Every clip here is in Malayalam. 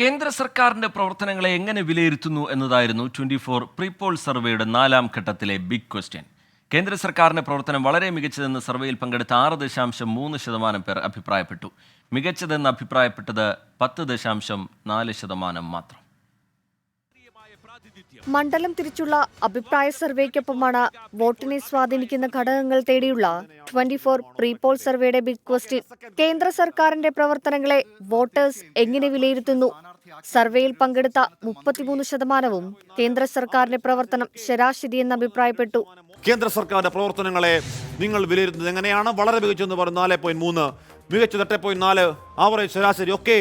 കേന്ദ്ര സർക്കാരിന്റെ പ്രവർത്തനങ്ങളെ എങ്ങനെ വിലയിരുത്തുന്നു എന്നതായിരുന്നു ട്വന്റി ഫോർ പ്രീപോൾ സർവേയുടെ നാലാം ഘട്ടത്തിലെ ബിഗ് ക്വസ്റ്റ്യൻ കേന്ദ്ര സർക്കാരിന്റെ പ്രവർത്തനം വളരെ മികച്ചതെന്ന് സർവേയിൽ പങ്കെടുത്ത ആറ് ദശാംശം മൂന്ന് ശതമാനം പേർ അഭിപ്രായപ്പെട്ടു. മികച്ചതെന്ന് അഭിപ്രായപ്പെട്ടത് പത്ത് ദശാംശം നാല് ശതമാനം മാത്രം. മണ്ഡലം തിരിച്ചുള്ള അഭിപ്രായ സർവേക്കൊപ്പമാണ് വോട്ടിനെ സ്വാധീനിക്കുന്ന ഘടകങ്ങൾ തേടിയുള്ള ട്വന്റി ഫോർ പ്രീപോൾ സർവേയുടെ ബിഗ് ക്വസ്റ്റ്യൻ കേന്ദ്ര സർക്കാരിന്റെ പ്രവർത്തനങ്ങളെ വോട്ടേഴ്സ് എങ്ങനെ വിലയിരുത്തുന്നു? സർവേയിൽ പങ്കെടുത്ത മുപ്പത്തിമൂന്ന് ശതമാനവും കേന്ദ്ര സർക്കാരിന്റെ പ്രവർത്തനം ശരാശരി എന്ന് അഭിപ്രായപ്പെട്ടു. കേന്ദ്ര സർക്കാരിന്റെ പ്രവർത്തനങ്ങളെ നിങ്ങൾ വിലയിരുത്തുന്നത് എങ്ങനെയാണ്? വളരെ മികച്ചെന്ന് പറയുന്നത് നാല് പോയിന്റ് മൂന്ന് മികച്ചത് എട്ട് പോയിന്റ് നാല് ആവറേജ് ശരാശരി. ഒക്കെ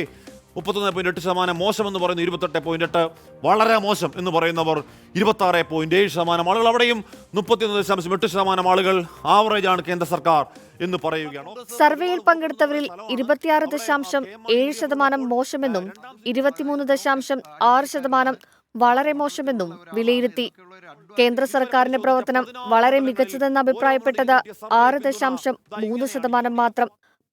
മുപ്പത്തൊന്ന് പോയിന്റ് എട്ട് ശതമാനം മോശം എന്ന് പറയുന്നത് ഇരുപത്തെട്ട് പോയിന്റ് എട്ട് വളരെ മോശം എന്ന് പറയുന്നവർ ഇരുപത്തി ആറ് പോയിന്റ് ഏഴ് ശതമാനം ആളുകൾ. അവിടെയും മുപ്പത്തിയൊന്ന് ദശാംശം എട്ട് ശതമാനം ആളുകൾ ആവറേജ് ആണ് കേന്ദ്ര സർക്കാർ എന്ന് പറയുകയാണ്. സർവേയിൽ പങ്കെടുത്തവരിൽ ഇരുപത്തിയാറ് ദശാംശം ഏഴ് ശതമാനം മോശമെന്നും ഇരുപത്തിമൂന്ന് ദശാംശം ആറ് ശതമാനം വളരെ മോശമെന്നും വിലയിരുത്തി. കേന്ദ്ര സർക്കാരിന്റെ പ്രവർത്തനം വളരെ മികച്ചതെന്ന് അഭിപ്രായപ്പെട്ടത് ആറ് ദശാംശം മൂന്ന് ശതമാനം മാത്രം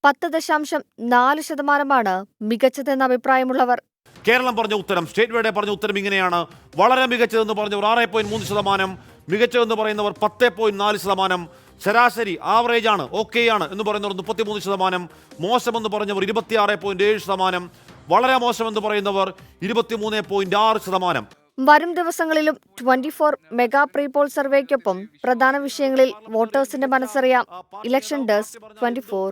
പത്ത് ദശാംശം നാല് ശതമാനമാണ് മികച്ചതെന്ന അഭിപ്രായമുള്ളവർ. കേരളം പറഞ്ഞ ഉത്തരം സ്റ്റേറ്റ് വേയുടെ പറഞ്ഞ ഉത്തരം ഇങ്ങനെയാണ്. വളരെ മികച്ചതെന്ന് പറഞ്ഞവർ ആറ് പോയിന്റ് മൂന്ന് ശതമാനം മികച്ചതെന്ന് പറയുന്നവർ പത്ത് പോയിന്റ് നാല് ശതമാനം. ശരാശരി ആവറേജ് ആണ് ഓക്കെ ആണ് എന്ന് പറയുന്നവർ മുപ്പത്തിമൂന്ന് ശതമാനം. മോശമെന്ന് പറഞ്ഞവർ ഇരുപത്തിയാറ് പോയിന്റ് ഏഴ് ശതമാനം. വളരെ മോശമെന്ന് പറയുന്നവർ ഇരുപത്തിമൂന്ന് പോയിന്റ് ആറ് ശതമാനം. വരും ദിവസങ്ങളിലും ട്വന്റി ഫോർ മെഗാ പ്രീപോൾ സർവേക്കൊപ്പം പ്രധാന വിഷയങ്ങളിൽ വോട്ടേഴ്സിന്റെ മനസ്സറിയാം. Election desk twenty four